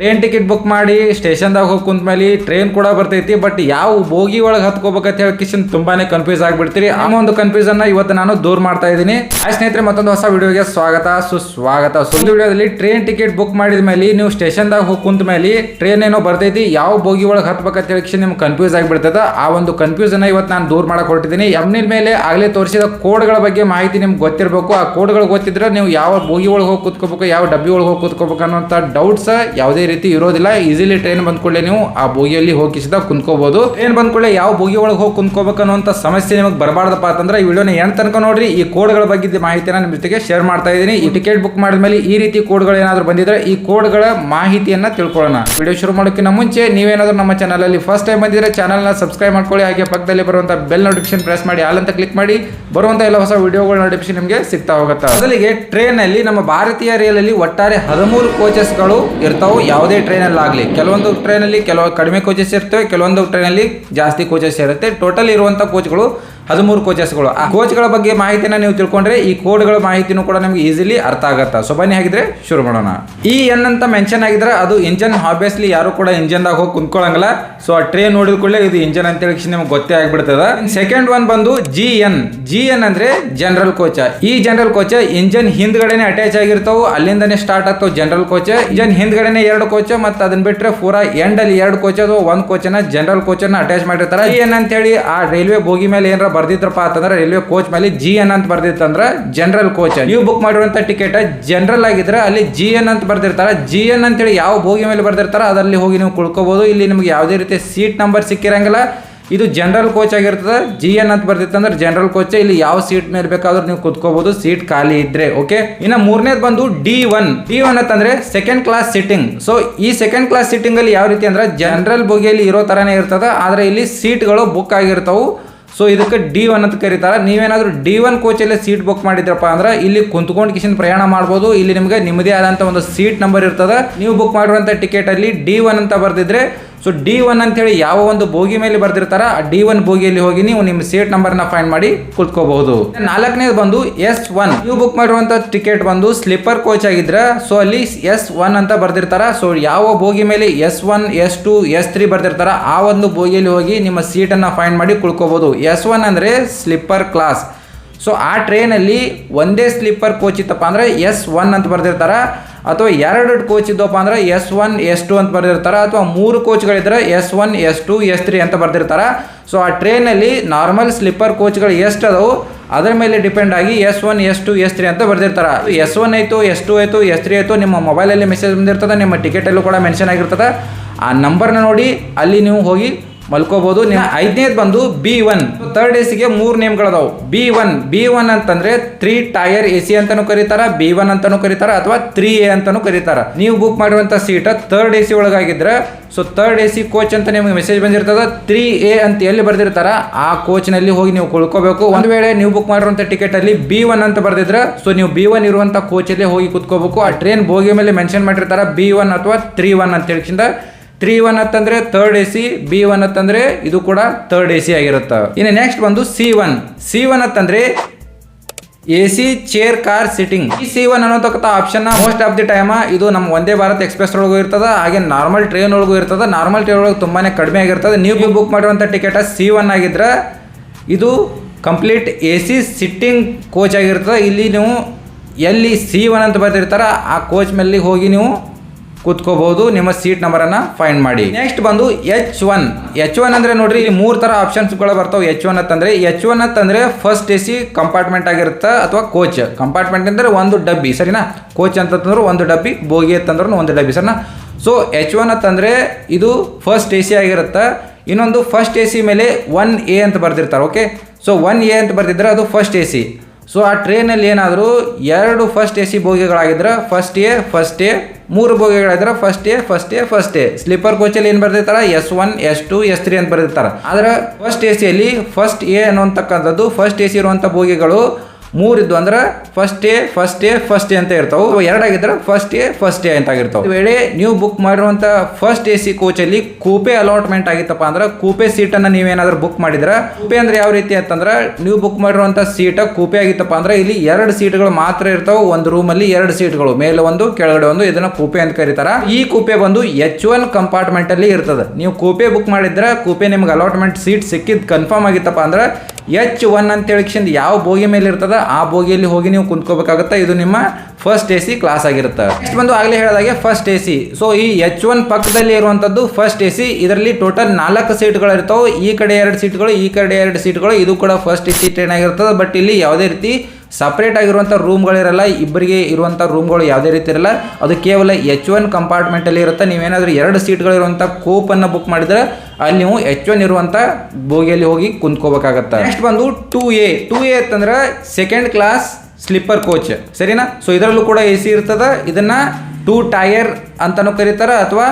Train ticket book ಮಾಡಿ ಸ್ಟೇಷನ್ದಾಗ ಹೋಗಿ ಕುಂತ ಮೇಲೆ ಟ್ರೈನ್ ಕೂಡ ಬರ್ತೈತಿ ಬಟ್ ಯಾವ ಬೋಗಿ ಒಳಗೆ ಹತ್ಕೋಬೇಕಂತ ಹೇಳಿ ಕಿಶನ್ ತುಂಬಾನೇ ಕನ್ಫ್ಯೂಸ್ ಆಗಿಬಿಡ್ತೀರಿ. ಆ ಒಂದು ಕನ್ಫ್ಯೂಸನ್ ಇವತ್ತು ನಾನು ದೂರ ಮಾಡ್ತಾ ಇದ್ದೀನಿ. ಆ ಸ್ನೇಹಿತರೆ, ಮತ್ತೊಂದು ಹೊಸ ವಿಡಿಯೋಗೆ ಸ್ವಾಗತ, ಸುಸ್ವಾಗತ. ಒಂದು ವಿಡಿಯೋದಲ್ಲಿ ಟ್ರೈನ್ ಟಿಕೆಟ್ ಬುಕ್ ಮಾಡಿದ ಮೇಲೆ, ನೀವು ಸ್ಟೇಷನ್ದಾಗ ಹೋಗಿ ಕುಂತ ಮೇಲೆ ಟ್ರೈನ್ ಏನೋ ಬರ್ತೈತಿ, ಯಾವ ಬೋಗಿ ಒಳಗೆ ಹತ್ಬೇಕಂತ ಹೇಳಿ ನಿಮ್ಗೆ ಕನ್ಫ್ಯೂಸ್ ಆಗಿಬಿಡ್ತದ. ಆ ಒಂದು ಕನ್ಫ್ಯೂಸನ್ ಇವತ್ತು ನಾನು ದೂರ ಮಾಡಕ್ ಹೊರಟಿದ್ದೀನಿ. ಎಮ್ನಿನ ಮೇಲೆ ಆಗಲೇ ತೋರಿಸಿದ ಕೋಡ್ಗಳ ಬಗ್ಗೆ ಮಾಹಿತಿ ನಿಮ್ಗೆ ಗೊತ್ತಿರಬೇಕು. ಆ ಕೋಡ್ಗಳು ಗೊತ್ತಿದ್ರೆ ನೀವು ಯಾವ ಬೋಗಿ ಒಳಗೆ ಹೋಗಿ ಕುತ್ಕೋಬೇಕು, ಯಾವ ಡಬ್ಬಿ ಒಳಗೆ ಹೋಗಿ ಕುತ್ಕೋಬೇಕು ಅನ್ನೋಂಥ ಡೌಟ್ಸ್ ಯಾವುದೇ ರೀತಿ ಇರೋದಿಲ್ಲ. ಈಸಿಲಿ ಟ್ರೈನ್ ಬಂದ್ಕೊಳ್ಳೆ ನೀವು ಆ ಬೋಗಿಯಲ್ಲಿ ಹೋಗಿ ಕುಂತ್ಕೋಬಹುದು ಟ್ರೈನ್ ಬಂದ್ಕೊಳ್ಳೆ, ಯಾವ ಬೋಗಿ ಒಳಗೆ ಹೋಗಿ ಕುಂತ್ಕೋಬೇಕು ಅನ್ನೋಂಥ ಸಮಸ್ಯೆ ನಿಮಗೆ ಬರಬಾರ್ದಪ್ಪ ಅಂತಂದ್ರೆ ಈ ವಿಡಿಯೋನ ಏನ್ ತನಕ ನೋಡ್ರಿ, ಈ ಕೋಡ್ಗಳ ಬಗ್ಗೆ ಮಾಹಿತಿನ ನಿಮ್ಮ ಜೊತೆಗೆ ಶೇರ್ ಮಾಡ್ತಾ ಇದ್ದೀನಿ ಈ ಟಿಕೆಟ್ ಬುಕ್ ಮಾಡಿದ್ಮೇಲೆ ಈ ರೀತಿ ಕೋಡ್ಗಳು ಏನಾದರೂ ಬಂದಿದ್ರೆ ಈ ಕೋಡ್ಗಳ ಮಾಹಿತಿಯನ್ನ ತಿಳ್ಕೊಳ್ಳೋಣ. ವಿಡಿಯೋ ಶುರು ಮಾಡೋಕ್ಕಿಂತ ಮುಂಚೆ ನೀವೇನಾದ್ರೂ ನಮ್ಮ ಚಾನಲ್ ಅಲ್ಲಿ ಫಸ್ಟ್ ಟೈಮ್ ಬಂದಿದ್ರೆ ಚಾನಲ್ನ ಸಬ್ಸ್ಕ್ರೈಬ್ ಮಾಡ್ಕೊಳ್ಳಿ. ಹಾಗೆ ಪಕ್ಕದಲ್ಲಿ ಬರುವಂತ ಬೆಲ್ ನೋಟಿಫಿಕೇಶನ್ ಪ್ರೆಸ್ ಮಾಡಿ ಅಂತ ಕ್ಲಿಕ್ ಮಾಡಿ, ಬರುವಂತ ಎಲ್ಲ ಹೊಸ ವಿಡಿಯೋಗಳ ನೋಟಿಫಿಕೇಶನ್ ನಿಮಗೆ ಸಿಗ್ತಾ ಹೋಗುತ್ತೆ. ಮೊದಲಿಗೆ ಟ್ರೈನ್ ಅಲ್ಲಿ ನಮ್ಮ ಭಾರತೀಯ ರೈಲಲ್ಲಿ ಒಟ್ಟಾರೆ ಹದಿಮೂರು ಕೋಚಸ್ಗಳು ಇರ್ತಾವೆ. ಯಾವುದೇ ಟ್ರೈನ್ ಅಲ್ಲಿ ಆಗಲಿ, ಕೆಲವೊಂದು ಟ್ರೈನಲ್ಲಿ ಕೆಲವು ಕಡಿಮೆ ಕೋಚಸ್ ಇರ್ತವೆ, ಕೆಲವೊಂದು ಟ್ರೈನಲ್ಲಿ ಜಾಸ್ತಿ ಕೋಚಸ್ ಇರುತ್ತೆ. ಟೋಟಲ್ ಇರುವಂಥ ಕೋಚ್ಗಳು ಹದಿಮೂರು ಕೋಚಸ್ಗಳು ಆ ಕೋಚ್ಗಳ ಬಗ್ಗೆ ಮಾಹಿತಿನ ನೀವು ತಿಳ್ಕೊಂಡ್ರೆ ಈ ಕೋಡ್ಗಳ ಮಾಹಿತಿನೂ ಕೂಡ ನಿಮ್ಗೆ ಈಸಿಲಿ ಅರ್ಥ ಆಗತ್ತೆ. ಸೊ ಬನ್ನಿ ಹಾಗಿದ್ರೆ ಶುರು ಮಾಡೋಣ. ಈ ಎನ್ ಅಂತ ಮೆನ್ಷನ್ ಆಗಿದ್ರೆ ಅದು ಇಂಜನ್ ಆಬ್ವಿಯಸ್ಲಿ ಯಾರು ಕೂಡ ಇಂಜನ್ದಾಗ ಹೋಗಿ ಕುಂತ್ಕೊಳ್ಳಂಗಿಲ್ಲ ಸೊ ಆ ಟ್ರೈನ್ ನೋಡಿದ ಕೂಡಲೇ ಇದು ಇಂಜನ್ ಅಂತ ಹೇಳಿ ನಿಮ್ಗೆ ಗೊತ್ತೇ ಆಗ್ಬಿಡ್ತದ. ಸೆಕೆಂಡ್ ಒನ್ ಬಂದು ಜಿ ಎನ್ ಜಿ ಎನ್ ಅಂದ್ರೆ ಜನರಲ್ ಕೋಚ ಈ ಜನರಲ್ ಕೋಚ ಇಂಜನ್ ಹಿಂದ್ಗಡೆನೆ ಅಟ್ಯಾಚ್ ಆಗಿರ್ತಾವ ಅಲ್ಲಿಂದನೇ ಸ್ಟಾರ್ಟ್ ಆಗ್ತಾವ ಜನರಲ್ ಕೋಚ ಇಂಜನ್ ಹಿಂದ್ಗಡೆನೆ ಎರಡು ಕೋಚ ಮತ್ತೆ ಅದನ್ನ ಬಿಟ್ರೆ ಪೂರಾ ಎಂಡ್ ಅಲ್ಲಿ ಎರಡು ಕೋಚ ಅದು ಒಂದ್ ಕೋಚನ ಜನರಲ್ ಕೋಚನ ಅಟ್ಯಾಚ್ ಮಾಡಿರ್ತಾರೆ. ಎನ್ ಅಂತ ಹೇಳಿ ಆ ರೈಲ್ವೆ ಬೋಗಿ ಮೇಲೆ ಏನಾರ ಬರ್ದಿದ್ರಪ್ಪ ಅಂತಂದ್ರೆ ರೈಲ್ವೆ ಕೋಚ್ ಮೇಲೆ ಜಿ ಎನ್ ಅಂತ ಬರ್ದಿತ್ತಂದ್ರೆ ಜನರಲ್ ಕೋಚ್ ನೀವು ಬುಕ್ ಮಾಡಿರುವಂತ ಟಿಕೆಟ್ ಜನರಲ್ ಆಗಿದ್ರೆ ಅಲ್ಲಿ ಜಿ ಎನ್ ಅಂತ ಬರ್ದಿರ್ತಾರೆ. ಜಿ ಎನ್ ಅಂತೇಳಿ ಯಾವ ಬೋಗಿ ಮೇಲೆ ಬರ್ದಿರ್ತಾರೆ ಅದರಲ್ಲಿ ಹೋಗಿ ನೀವು ಕುಳ್ಕೋಬಹುದು ಇಲ್ಲಿ ನಿಮ್ಗೆ ಯಾವುದೇ ರೀತಿ ಸೀಟ್ ನಂಬರ್ ಸಿಕ್ಕಿರಂಗಿಲ್ಲ. ಇದು ಜನರಲ್ ಕೋಚ್ ಆಗಿರ್ತದೆ. ಜಿ ಎನ್ ಅಂತ ಬರ್ತಿತ್ತಂದ್ರೆ ಜನರಲ್ ಕೋಚ್ ಇಲ್ಲಿ ಯಾವ ಸೀಟ್ ಮೇಲೆ ಬೇಕಾದ್ರೂ ನೀವು ಕುತ್ಕೋಬಹುದು ಸೀಟ್ ಖಾಲಿ ಇದ್ರೆ ಓಕೆ ಇನ್ನು ಮೂರನೇದು ಬಂದು ಡಿ ಒನ್ ಡಿ ಒನ್ ಅಂತಂದ್ರೆ ಸೆಕೆಂಡ್ ಕ್ಲಾಸ್ ಸಿಟ್ಟಿಂಗ್ ಸೊ ಈ ಸೆಕೆಂಡ್ ಕ್ಲಾಸ್ ಸಿಟ್ಟಿಂಗ್ ಅಲ್ಲಿ ಯಾವ ರೀತಿ ಅಂದ್ರೆ ಜನರಲ್ ಬೋಗಿಯಲ್ಲಿ ಇರೋ ತರಾನೇ ಇರ್ತದ. ಆದ್ರೆ ಇಲ್ಲಿ ಸೀಟ್ಗಳು ಬುಕ್ ಆಗಿರ್ತಾವು. ಸೊ ಇದಕ್ಕೆ ಡಿ ಒನ್ ಅಂತ ಕರೀತಾರೆ. ನೀವೇನಾದರೂ ಡಿ ಒನ್ ಕೋಚಲ್ಲಿ ಸೀಟ್ ಬುಕ್ ಮಾಡಿದ್ರಪ್ಪ ಅಂದ್ರೆ ಇಲ್ಲಿ ಕುಂತ್ಕೊಂಡು ಕಿಶನ್ ಪ್ರಯಾಣ ಮಾಡ್ಬೋದು. ಇಲ್ಲಿ ನಿಮಗೆ ನಿಮ್ಮದೇ ಆದಂಥ ಒಂದು ಸೀಟ್ ನಂಬರ್ ಇರ್ತದೆ. ನೀವು ಬುಕ್ ಮಾಡಿರುವಂಥ ಟಿಕೆಟಲ್ಲಿ ಡಿ ಒನ್ ಅಂತ ಬರ್ದಿದ್ರೆ ಸೊ ಡಿ ಒನ್ ಅಂತೇಳಿ ಯಾವ ಒಂದು ಬೋಗಿ ಮೇಲೆ ಬರ್ದಿರ್ತಾರ, ಆ ಡಿ ಒನ್ ಬೋಗಿಯಲ್ಲಿ ಹೋಗಿ ನೀವು ನಿಮ್ಮ ಸೀಟ್ ನಂಬರ್ನ ಫೈಂಡ್ ಮಾಡಿ ಕುತ್ಕೋಬಹುದು. ನಾಲ್ಕನೇದು ಬಂದು ಎಸ್ ಒನ್ ನೀವು ಬುಕ್ ಮಾಡಿರುವಂತ ಟಿಕೆಟ್ ಬಂದು ಸ್ಲೀಪರ್ ಕೋಚ್ ಆಗಿದ್ರೆ ಸೊ ಅಲ್ಲಿ ಎಸ್ ಒನ್ ಅಂತ ಬರ್ದಿರ್ತಾರ. ಸೊ ಯಾವ ಬೋಗಿ ಮೇಲೆ S one S two S three ಬರ್ದಿರ್ತಾರ, ಆ ಒಂದು ಬೋಗಿಯಲ್ಲಿ ಹೋಗಿ ನಿಮ್ಮ ಸೀಟನ್ನು ಫೈಂಡ್ ಮಾಡಿ ಕುಳ್ಕೋಬಹುದು. ಎಸ್ ಒನ್ ಅಂದರೆ ಸ್ಲಿಪ್ಪರ್ ಕ್ಲಾಸ್ ಸೊ ಆ ಟ್ರೈನಲ್ಲಿ ಒಂದೇ ಸ್ಲೀಪರ್ ಕೋಚ್ ಇತ್ತಪ್ಪ ಅಂದ್ರೆ ಎಸ್ ಒನ್ ಅಂತ ಬರೆದಿರ್ತಾರೆ. ಅಥವಾ ಎರಡು ಕೋಚ್ ಇದ್ದಪ್ಪ ಅಂದ್ರೆ ಎಸ್ ಒನ್, ಎಸ್ ಟು ಅಂತ ಬರೆದಿರ್ತಾರೆ. ಅಥವಾ ಮೂರು ಕೋಚ್ಗಳಿದ್ರೆ S one, S two, S three ಅಂತ ಬರೆದಿರ್ತಾರೆ. ಸೊ ಆ ಟ್ರೈನಲ್ಲಿ ನಾರ್ಮಲ್ ಸ್ಲೀಪರ್ ಕೋಚ್ಗಳು ಎಷ್ಟು ಅದಾವು ಅದರ ಮೇಲೆ ಡಿಪೆಂಡ್ ಆಗಿ S one, S two, S three ಅಂತ ಬರೆದಿರ್ತಾರೆ. ಎಸ್ ಒನ್ ಆಯಿತು, ಎಸ್ ಟು ಆಯಿತು, ಎಸ್ ತ್ರೀ ಆಯಿತು, ನಿಮ್ಮ ಮೊಬೈಲಲ್ಲಿ ಮೆಸೇಜ್ ಬಂದಿರ್ತದೆ, ನಿಮ್ಮ ಟಿಕೆಟಲ್ಲೂ ಕೂಡ ಮೆನ್ಷನ್ ಆಗಿರ್ತದೆ. ಆ ನಂಬರ್ನ ನೋಡಿ ಅಲ್ಲಿ ನೀವು ಹೋಗಿ ಮಲ್ಕೋಬಹುದು ನಿಮ್ಮ ಐದನೇದು ಬಂದು ಬಿ ಒನ್. ತರ್ಡ್ ಎ ಸಿಗೆ ಮೂರು ನೇಮ್ಗಳದಾವು. B one. ಬಿ ಒನ್ ಅಂತಂದ್ರೆ ತ್ರೀ ಟೈರ್ ಎ ಸಿ ಅಂತಾನು ಕರೀತಾರ, ಬಿ ಒನ್ ಅಂತಾನು ಕರೀತಾರ, ಅಥವಾ ತ್ರೀ ಎ ಅಂತಾನು ಕರೀತಾರ. ನೀವು ಬುಕ್ ಮಾಡಿರುವಂತ seat third A C ಒಳಗಾಗಿದ್ರೆ so third A C coach ಅಂತ ನಿಮಗೆ ಮೆಸೇಜ್ ಬಂದಿರ್ತದ ತ್ರೀ ಎ ಅಂತ ಎಲ್ಲಿ ಬರ್ದಿರ್ತಾರ, ಆ ಕೋಚ್ನಲ್ಲಿ ಹೋಗಿ ನೀವು ಕುಳ್ಕೋಬೇಕು. ಒಂದ್ ವೇಳೆ ನೀವು ಬುಕ್ ಮಾಡಿರುವಂತ ಟಿಕೆಟ್ ಅಲ್ಲಿ ಬಿ ಒನ್ ಅಂತ ಬರ್ದಿದ್ರೆ ಸೊ ನೀವು ಬಿ ಒನ್ ಇರುವಂತ ಅಲ್ಲಿ ಹೋಗಿ ಕುತ್ಕೋಬೇಕು. ಆ ಟ್ರೈನ್ ಬೋಗಿ ಮೇಲೆ ಮೆನ್ಷನ್ ಮಾಡಿರ್ತಾರ, ಬಿ ಒನ್ ಅಥವಾ ತ್ರೀ ಒನ್ ಅಂತ ಹೇಳಿಂದ ತ್ರೀ ಒನ್ ಅಂತಂದ್ರೆ third A C B one ಅಂತಂದ್ರೆ ಇದು ಕೂಡ ತರ್ಡ್ ಎ ಸಿ ಆಗಿರುತ್ತೆ. ಇನ್ನು ನೆಕ್ಸ್ಟ್ ಬಂದು ಸಿ ಒನ್ ಸಿ ಒನ್ ಅಂತಂದ್ರೆ A C chair car sitting ಈ C one ಅನ್ನೋತಕ್ಕಂಥ option most of the time ಇದು ನಮ್ಮ ಒಂದೇ ಭಾರತ್ ಎಕ್ಸ್ಪ್ರೆಸ್ ಒಳಗೂ ಇರ್ತದ, ಹಾಗೆ ನಾರ್ಮಲ್ ಟ್ರೈನ್ ಒಳಗೂ ಇರ್ತದೆ. ನಾರ್ಮಲ್ ಟ್ರೈನ್ ಒಳಗೆ ತುಂಬಾನೇ ಕಡಿಮೆ ಆಗಿರ್ತದೆ. ನೀವು ಬುಕ್ ಮಾಡಿರುವಂಥ ಟಿಕೆಟ್ ಸಿ ಒನ್ ಆಗಿದ್ರೆ ಇದು complete A C sitting coach ಆಗಿರ್ತದೆ. ಇಲ್ಲಿ ನೀವು ಎಲ್ಲಿ ಸಿ ಒನ್ ಅಂತ ಬರ್ತಿರ್ತಾರ ಆ ಕೋಚ್ ಮೇಲೆ ಹೋಗಿ ನೀವು ಕೂತ್ಕೋಬಹುದು. ನಿಮ್ಮ ಸೀಟ್ ನಂಬರನ್ನ ಫೈಂಡ್ ಮಾಡಿ. ನೆಕ್ಸ್ಟ್ ಬಂದು ಎಚ್ ಒನ್ ಎಚ್ ಒನ್ ಅಂದ್ರೆ ನೋಡ್ರಿ, ಇಲ್ಲಿ ಮೂರ್ ತರ ಆಪ್ಷನ್ಸ್ಗಳು ಬರ್ತಾವೆ. ಎಚ್ ಒನ್ ಅಂತಂದ್ರೆ ಎಚ್ ಒನ್ ಅಂತಂದ್ರೆ ಫಸ್ಟ್ ಎ ಸಿ ಕಂಪಾರ್ಟ್ಮೆಂಟ್ ಆಗಿರುತ್ತೆ ಅಥವಾ ಕೋಚ್ ಕಂಪಾರ್ಟ್ಮೆಂಟ್ ಅಂದ್ರೆ ಒಂದು ಡಬ್ಬಿ, ಸರಿನಾ? ಕೋಚ್ ಅಂತಂದ್ರೆ ಒಂದು ಡಬ್ಬಿ, ಬೋಗಿ ಅಂತಂದ್ರೂ ಒಂದು ಡಬ್ಬಿ, ಸರಿನಾ? ಸೊ ಎಚ್ ಒನ್ ಅಂತಂದ್ರೆ ಇದು ಫಸ್ಟ್ ಎ ಸಿ ಆಗಿರುತ್ತೆ. ಇನ್ನೊಂದು ಫಸ್ಟ್ ಎ ಸಿ ಮೇಲೆ ಒನ್ ಎ ಅಂತ ಬರ್ದಿರ್ತಾರೆ ಓಕೆ ಸೊ ಒನ್ ಎ ಅಂತ ಬರ್ದಿದ್ರೆ ಅದು ಫಸ್ಟ್ ಎ ಸಿ ಸೊ ಆ ಟ್ರೈನಲ್ಲಿ ಏನಾದರೂ ಎರಡು ಫಸ್ಟ್ ಎ ಸಿ ಬೋಗಿಗಳಾಗಿದ್ರೆ ಫಸ್ಟ್ ಎ ಫಸ್ಟ್ ಎ ಮೂರು ಬೋಗಿಗಳಿದ್ರೆ first A first A first A sleeper ಕೋಚಲ್ಲಿ ಏನು ಬರ್ತಿರ್ತಾರ S one S two S three ಅಂತ ಬರ್ದಿರ್ತಾರೆ. ಆದ್ರೆ ಫಸ್ಟ್ ಎ ಸಿಯಲ್ಲಿ ಫಸ್ಟ್ ಎ ಅನ್ನುವಂತಕ್ಕಂಥದ್ದು ಫಸ್ಟ್ ಎ ಸಿ ಇರುವಂಥ ಬೋಗಿಗಳು ಮೂರ್ ಇದ್ವು ಅಂದ್ರೆ first A first A first A ಅಂತ ಇರ್ತಾವೆ. ಎರಡಾಗಿದ್ರೆ ಫಸ್ಟ್ ಎ ಫಸ್ಟ್ ಎ ಅಂತ ಆಗಿರ್ತಾವೆ. ವೇಳೆ ನೀವು ಬುಕ್ ಮಾಡಿರುವಂತ ಫಸ್ಟ್ ಎ ಸಿ ಕೋಚ್ ಅಲ್ಲಿ ಕೂಪೆ ಅಲಾಟ್ಮೆಂಟ್ ಆಗಿತ್ತಪ್ಪ ಅಂದ್ರೆ ಕೂಪೆ ಸೀಟ್ ಅನ್ನ ನೀವೇನಾದ್ರೂ ಬುಕ್ ಮಾಡಿದ್ರೆ ಕೂಪೆ ಅಂದ್ರೆ ಯಾವ ರೀತಿ ಅಂತಂದ್ರೆ ನೀವು ಬುಕ್ ಮಾಡಿರುವಂತ ಸೀಟ್ ಕೂಪೆ ಆಗಿತ್ತಪ್ಪ ಅಂದ್ರೆ ಇಲ್ಲಿ ಎರಡು ಸೀಟ್ಗಳು ಮಾತ್ರ ಇರ್ತಾವೆ. ಒಂದು ರೂಮ್ ಅಲ್ಲಿ ಎರಡು ಸೀಟ್ಗಳು ಮೇಲೆ ಒಂದು, ಕೆಳಗಡೆ ಒಂದು, ಇದನ್ನ ಕೂಪೆ ಅಂತ ಕರೀತಾರ. ಈ ಕೂಪೆ ಬಂದು ಎಚ್ ಒನ್ ಕಂಪಾರ್ಟ್ಮೆಂಟ್ ಅಲ್ಲಿ ಇರ್ತದೆ. ನೀವು ಕೂಪೆ ಬುಕ್ ಮಾಡಿದ್ರೆ ಕೂಪೆ ನಿಮ್ಗೆ ಅಲಾಟ್ಮೆಂಟ್ ಸೀಟ್ ಸಿಕ್ಕಿದ್ ಕನ್ಫರ್ಮ್ ಆಗಿತ್ತಪ್ಪ ಅಂದ್ರೆ ಎಚ್ ಒನ್ ಅಂತ ಹೇಳಿಕ್ಷಿಂದ ಯಾವ ಬೋಗಿ ಮೇಲೆ ಇರ್ತದ, ಆ ಬೋಗಿಯಲ್ಲಿ ಹೋಗಿ ನೀವು ಕುಂತ್ಕೋಬೇಕಾಗತ್ತೆ? ಇದು ನಿಮ್ಮ ಫಸ್ಟ್ ಎ ಸಿ ಕ್ಲಾಸ್ ಆಗಿರುತ್ತೆ. ನೆಕ್ಸ್ಟ್ ಬಂದು ಆಗಲೇ ಹೇಳಿದಾಗೆ ಫಸ್ಟ್ ಎ ಸಿ ಸೊ ಈ ಎಚ್ ಒನ್ ಪಕ್ಕದಲ್ಲಿ ಇರುವಂತದ್ದು ಫಸ್ಟ್ ಎ ಸಿ ಇದರಲ್ಲಿ ಟೋಟಲ್ ನಾಲ್ಕು ಸೀಟ್ಗಳು ಇರ್ತಾವೆ ಈ ಕಡೆ ಎರಡು ಸೀಟ್ಗಳು, ಈ ಕಡೆ ಎರಡು ಸೀಟ್ಗಳು, ಇದು ಕೂಡ ಫಸ್ಟ್ ಎ ಸಿ ಟ್ರೈನ್ ಆಗಿರ್ತದೆ. ಬಟ್ ಇಲ್ಲಿ ಯಾವುದೇ ರೀತಿ ಸಪ್ರೇಟ್ ಆಗಿರುವಂಥ ರೂಮ್ಗಳಿರಲ್ಲ ಇಬ್ಬರಿಗೆ ಇರುವಂಥ ರೂಮ್ಗಳು ಯಾವುದೇ ರೀತಿ ಇರಲ್ಲ. ಅದು ಕೇವಲ ಎಚ್ ಒನ್ ಕಂಪಾರ್ಟ್ಮೆಂಟಲ್ಲಿ ಇರುತ್ತೆ. ನೀವೇನಾದರೂ ಎರಡು ಸೀಟ್ಗಳಿರುವಂಥ ಕೋಪನ್ನು ಬುಕ್ ಮಾಡಿದ್ರೆ ಅಲ್ಲಿ ನೀವು ಎಚ್ ಒನ್ ಇರುವಂಥ ಬೋಗಿಯಲ್ಲಿ ಹೋಗಿ ಕುಂತ್ಕೋಬೇಕಾಗತ್ತೆ. ನೆಕ್ಸ್ಟ್ ಬಂದು ಟೂ ಎ ಟೂ ಎ ಅಂತಂದ್ರೆ ಸೆಕೆಂಡ್ ಕ್ಲಾಸ್ ಸ್ಲಿಪ್ಪರ್ ಕೋಚ್. ಸರಿನಾ? ಸೊ ಇದರಲ್ಲೂ ಕೂಡ ಎ ಸಿ ಇರ್ತದೆ. ಇದನ್ನ ಟೂ ಟೈರ್ ಅಂತಲೂ ಕರೀತಾರ ಅಥವಾ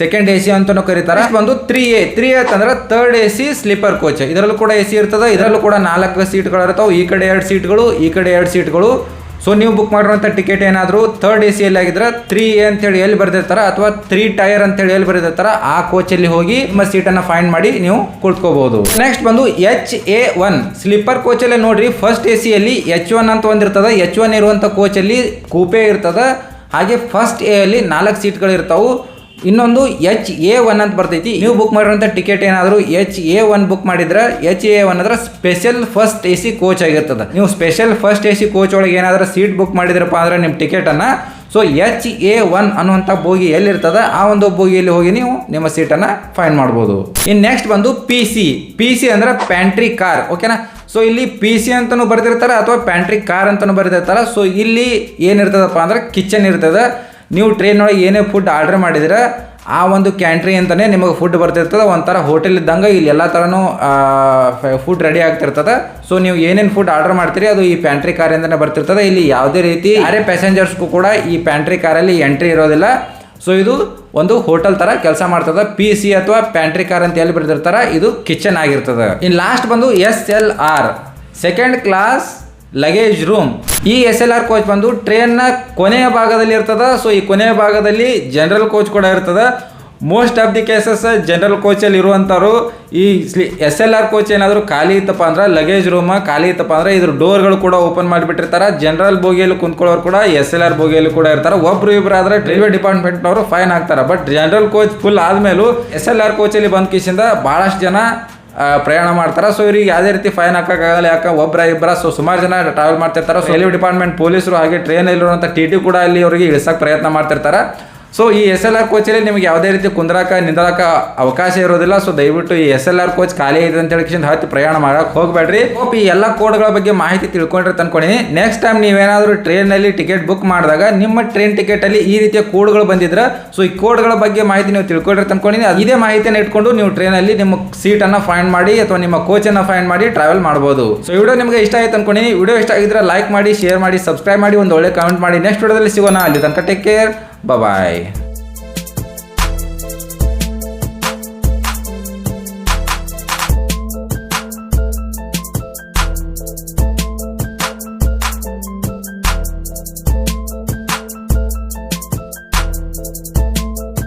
ಸೆಕೆಂಡ್ ಎ ಸಿ ಅಂತಲೂ ಕರೀತಾರೆ. ಒಂದು ತ್ರೀ ಎ ತ್ರೀ ಎ ಅಂತಂದ್ರೆ third A C sleeper coach. ಇದರಲ್ಲೂ ಕೂಡ ಎ ಸಿ ಇರ್ತದೆ. ಇದರಲ್ಲೂ ಕೂಡ ನಾಲ್ಕು ಸೀಟ್ಗಳು ಇರ್ತಾವೆ ಈ ಕಡೆ ಎರಡು ಸೀಟ್ಗಳು ಈ ಕಡೆ ಎರಡು ಸೀಟ್ಗಳು. ಸೊ ನೀವು ಬುಕ್ ಮಾಡಿರುವಂಥ ಟಿಕೆಟ್ ಏನಾದರೂ ಥರ್ಡ್ ಎ ಸಿಯಲ್ಲಿ ಆಗಿದ್ರೆ ತ್ರೀ ಎ ಅಂತೇಳಿ ಎಲ್ಲಿ ಬರೆದಿರ್ತಾರ ಅಥವಾ ತ್ರೀ ಟೈರ್ ಅಂತೇಳಿ ಎಲ್ಲಿ ಬರೆದಿರ್ತಾರ ಆ ಕೋಚಲ್ಲಿ ಹೋಗಿ ಮತ್ತು ಸೀಟನ್ನು ಫೈಂಡ್ ಮಾಡಿ ನೀವು ಕುಳಿತುಕೋಬಹುದು ನೆಕ್ಸ್ಟ್ ಬಂದು ಎಚ್ ಎ ಒನ್ ಸ್ಲೀಪರ್ ಕೋಚಲ್ಲೇ ನೋಡ್ರಿ ಫಸ್ಟ್ ಎ ಸಿಯಲ್ಲಿ ಎಚ್ ಒನ್ ಅಂತ ಒಂದಿರ್ತದ ಎಚ್ ಒನ್ ಇರುವಂಥ ಕೋಚಲ್ಲಿ ಕೂಪೆ ಇರ್ತದ. ಹಾಗೆ ಫಸ್ಟ್ ಎ ಅಲ್ಲಿ ನಾಲ್ಕು ಸೀಟ್ಗಳು ಇರ್ತಾವು ಇನ್ನೊಂದು ಎಚ್ ಎ ಒನ್ ಅಂತ ಬರ್ತೈತಿ. ನೀವು ಬುಕ್ ಮಾಡಿರುವಂತ ಟಿಕೆಟ್ ಏನಾದರೂ ಎಚ್ ಎ ಒನ್ ಬುಕ್ ಮಾಡಿದ್ರೆ ಎಚ್ ಎ ಒನ್ ಅಂದ್ರೆ special first A C coach ಆಗಿರ್ತದೆ. ನೀವು special first A C coach ಒಳಗೆ ಏನಾದರೂ ಸೀಟ್ ಬುಕ್ ಮಾಡಿದ್ರಪ್ಪ ಅಂದ್ರೆ ನಿಮ್ಮ ಟಿಕೆಟನ್ನು ಸೊ ಎಚ್ ಎ ಒನ್ ಅನ್ನುವಂಥ ಬೋಗಿ ಎಲ್ಲಿರ್ತದೆ? ಆ ಒಂದು ಬೋಗಿಯಲ್ಲಿ ಹೋಗಿ ನೀವು ನಿಮ್ಮ ಸೀಟನ್ನು ಫೈನ್ ಮಾಡ್ಬೋದು. ಇನ್ನು ನೆಕ್ಸ್ಟ್ ಬಂದು ಪಿ ಸಿ ಪಿ ಸಿ ಅಂದ್ರೆ ಪ್ಯಾಂಟ್ರಿ ಕಾರ್ ಓಕೆನಾ ಸೊ ಇಲ್ಲಿ ಪಿ ಸಿ ಅಂತಲೂ ಬರೆದಿರ್ತಾರೆ ಅಥವಾ ಪ್ಯಾಂಟ್ರಿ ಕಾರ್ ಅಂತಲೂ ಬರೆದಿರ್ತಾರೆ. ಸೊ ಇಲ್ಲಿ ಏನಿರ್ತದಪ್ಪ ಅಂದ್ರೆ ಕಿಚನ್ ಇರ್ತದೆ. ನೀವು ಟ್ರೈನೊಳಗೆ ಏನೇ ಫುಡ್ ಆರ್ಡ್ರ್ ಮಾಡಿದ್ರೆ, ಆ ಒಂದು ಕ್ಯಾಂಟ್ರಿ ಅಂತಲೇ ನಿಮಗೆ ಫುಡ್ ಬರ್ತಿರ್ತದೆ. ಒಂಥರ ಹೋಟೆಲ್ ಇದ್ದಂಗೆ ಇಲ್ಲಿ ಎಲ್ಲ ಥರನೂ ಫುಡ್ ರೆಡಿ ಆಗ್ತಿರ್ತದೆ. ಸೊ ನೀವು ಏನೇನು ಫುಡ್ ಆರ್ಡರ್ ಮಾಡ್ತೀರಿ, ಅದು ಈ ಪ್ಯಾಂಟ್ರಿ ಕಾರಿಂದನೇ ಬರ್ತಿರ್ತದೆ. ಇಲ್ಲಿ ಯಾವುದೇ ರೀತಿ ಯಾರೇ ಪ್ಯಾಸೆಂಜರ್ಸ್ಗೂ ಕೂಡ ಈ ಪ್ಯಾಂಟ್ರಿ ಕಾರಲ್ಲಿ ಎಂಟ್ರಿ ಇರೋದಿಲ್ಲ. ಸೊ ಇದು ಒಂದು ಹೋಟೆಲ್ ಥರ ಕೆಲಸ ಮಾಡ್ತದೆ. ಪಿ ಸಿ ಅಥವಾ ಪ್ಯಾಂಟ್ರಿ ಕಾರ್ ಅಂತ ಎಲ್ಲಿ ಬರ್ತಿರ್ತಾರೆ ಇದು ಕಿಚನ್ ಆಗಿರ್ತದೆ. ಇನ್ನು ಲಾಸ್ಟ್ ಬಂದು S L R second class luggage room ಈ ಎಸ್ ಎಲ್ ಆರ್ ಕೋಚ್ ಬಂದು ಟ್ರೈನ್ನ ಕೊನೆಯ ಭಾಗದಲ್ಲಿ ಇರ್ತದ. ಸೊ ಈ ಕೊನೆಯ ಭಾಗದಲ್ಲಿ ಜನರಲ್ ಕೋಚ್ ಕೂಡ ಇರ್ತದ. Most of the cases general ಕೋಚಲ್ಲಿ ಇರುವಂಥವ್ರು ಈ ಎಸ್ ಎಲ್ ಆರ್ ಕೋಚ್ ಏನಾದರೂ ಖಾಲಿ ಇತ್ತಪ್ಪ ಅಂದ್ರೆ ಲಗೇಜ್ ರೂಮ್ ಖಾಲಿ ಇತ್ತಪ್ಪ ಅಂದ್ರೆ, ಇದ್ರ ಡೋರ್ಗಳು ಕೂಡ ಓಪನ್ ಮಾಡಿಬಿಟ್ಟಿರ್ತಾರೆ. ಜನರಲ್ ಬೋಗಿಯಲ್ಲಿ ಕುಂತ್ಕೊಳ್ಳೋರು ಕೂಡ ಎಸ್ ಎಲ್ ಆರ್ ಬೋಗಿಯಲ್ಲಿ ಕೂಡ ಇರ್ತಾರೆ. ಒಬ್ರು ಇಬ್ರು ಆದ್ರೆ ರೈಲ್ವೆ ಡಿಪಾರ್ಟ್ಮೆಂಟ್ನವರು ಫೈನ್ ಹಾಕ್ತಾರೆ ಬಟ್ ಜನರಲ್ ಕೋಚ್ ಫುಲ್ ಆದಮೇಲೂ ಎಸ್ ಎಲ್ ಆರ್ ಕೋಚಲ್ಲಿ ಬಂದ ಕಿಸಿಂದ ಬಹಳಷ್ಟು ಜನ ಪ್ರಯಾಣ ಮಾಡ್ತಾರೆ. ಸೊ ಇವ್ರಿಗೆ ಯಾವುದೇ ರೀತಿ ಫೈನ್ ಹಾಕೋಕ್ಕಾಗಲ್ಲ. ಯಾಕೆ? ಒಬ್ಬರ ಇಬ್ಬರ ಸೊ ಸುಮಾರು ಜನ ಟ್ರಾವೆಲ್ ಮಾಡ್ತಿರ್ತಾರೆ. ಸೊ ರೈಲ್ವೆ ಡಿಪಾರ್ಟ್ಮೆಂಟ್ ಪೊಲೀಸರು ಹಾಗೆ ಟ್ರೈನಲ್ಲಿರುವಂಥ ಟಿ ಟಿ ಕೂಡ ಅಲ್ಲಿ ಅವರಿಗೆ ಇಳಿಸೋಕೆ ಪ್ರಯತ್ನ ಮಾಡ್ತಿರ್ತಾರೆ. ಸೊ ಈ ಎಸ್ ಎಲ್ ಆರ್ ಕೋಚಲ್ಲಿ ನಿಮಗೆ ಯಾವುದೇ ರೀತಿ ಕುಂದ್ರಾಕ, ನಿಂದ್ರಾಕ ಅವಕಾಶ ಇರೋದಿಲ್ಲ. ಸೊ ದಯವಿಟ್ಟು ಈ ಎಸ್ ಎಲ್ ಆರ್ ಕೋಚ್ ಖಾಲಿ ಇದೆ ಅಂತ ಹೇಳಿ ಹತ್ತಿ ಪ್ರಯಾಣ ಮಾಡಕ್ಕೆ ಹೋಗಬೇಡ್ರಿ. ಈ ಎಲ್ಲ ಕೋಡ್ಗಳ ಬಗ್ಗೆ ಮಾಹಿತಿ ತಿಳ್ಕೊಂಡಿರ್ತ ಅನ್ಕೊಂಡಿನಿ. ನೆಕ್ಸ್ಟ್ ಟೈಮ್ ನೀವೇನಾದರೂ ಟ್ರೈನಲ್ಲಿ ಟಿಕೆಟ್ ಬುಕ್ ಮಾಡಿದಾಗ, ನಿಮ್ಮ ಟ್ರೈನ್ ಟಿಕೆಟಲ್ಲಿ ಈ ರೀತಿಯ ಕೋಡ್ಗಳು ಬಂದಿದ್ರೆ ಸೊ ಈ ಕೋಡ್ಗಳ ಬಗ್ಗೆ ಮಾಹಿತಿ ನೀವು ತಿಳ್ಕೊಂಡಿರ್ತ ಅನ್ಕೊಂಡಿನಿ. ಇದೇ ಮಾಹಿತಿಯನ್ನು ಇಟ್ಕೊಂಡು ನೀವು ಟ್ರೈನಲ್ಲಿ ನಿಮ್ಮ ಸೀಟನ್ನು ಫೈಂಡ್ ಮಾಡಿ ಅಥವಾ ನಿಮ್ಮ ಕೋಚನ್ನು ಫೈಂಡ್ ಮಾಡಿ ಟ್ರಾವೆಲ್ ಮಾಡ್ಬೋದು. ಸೊ ವಿಡಿಯೋ ನಿಮಗೆ ಇಷ್ಟ ಆಯ್ತು ಅನ್ಕೊಂಡಿನಿ. ವಿಡಿಯೋ ಇಷ್ಟ ಆಗಿದ್ರೆ ಲೈಕ್ ಮಾಡಿ ಶೇರ್ ಮಾಡಿ ಸಬ್ಸ್ಕ್ರೈಬ್ ಮಾಡಿ, ಒಂದು ಒಳ್ಳೆ ಕಮೆಂಟ್ ಮಾಡಿ. ನೆಕ್ಸ್ಟ್ ವಿಡಿಯೋದಲ್ಲಿ ಸಿಗೋಣ. ಅಲ್ಲಿ ತನಕ ಟೇಕ್ ಕೇರ್ Bye bye.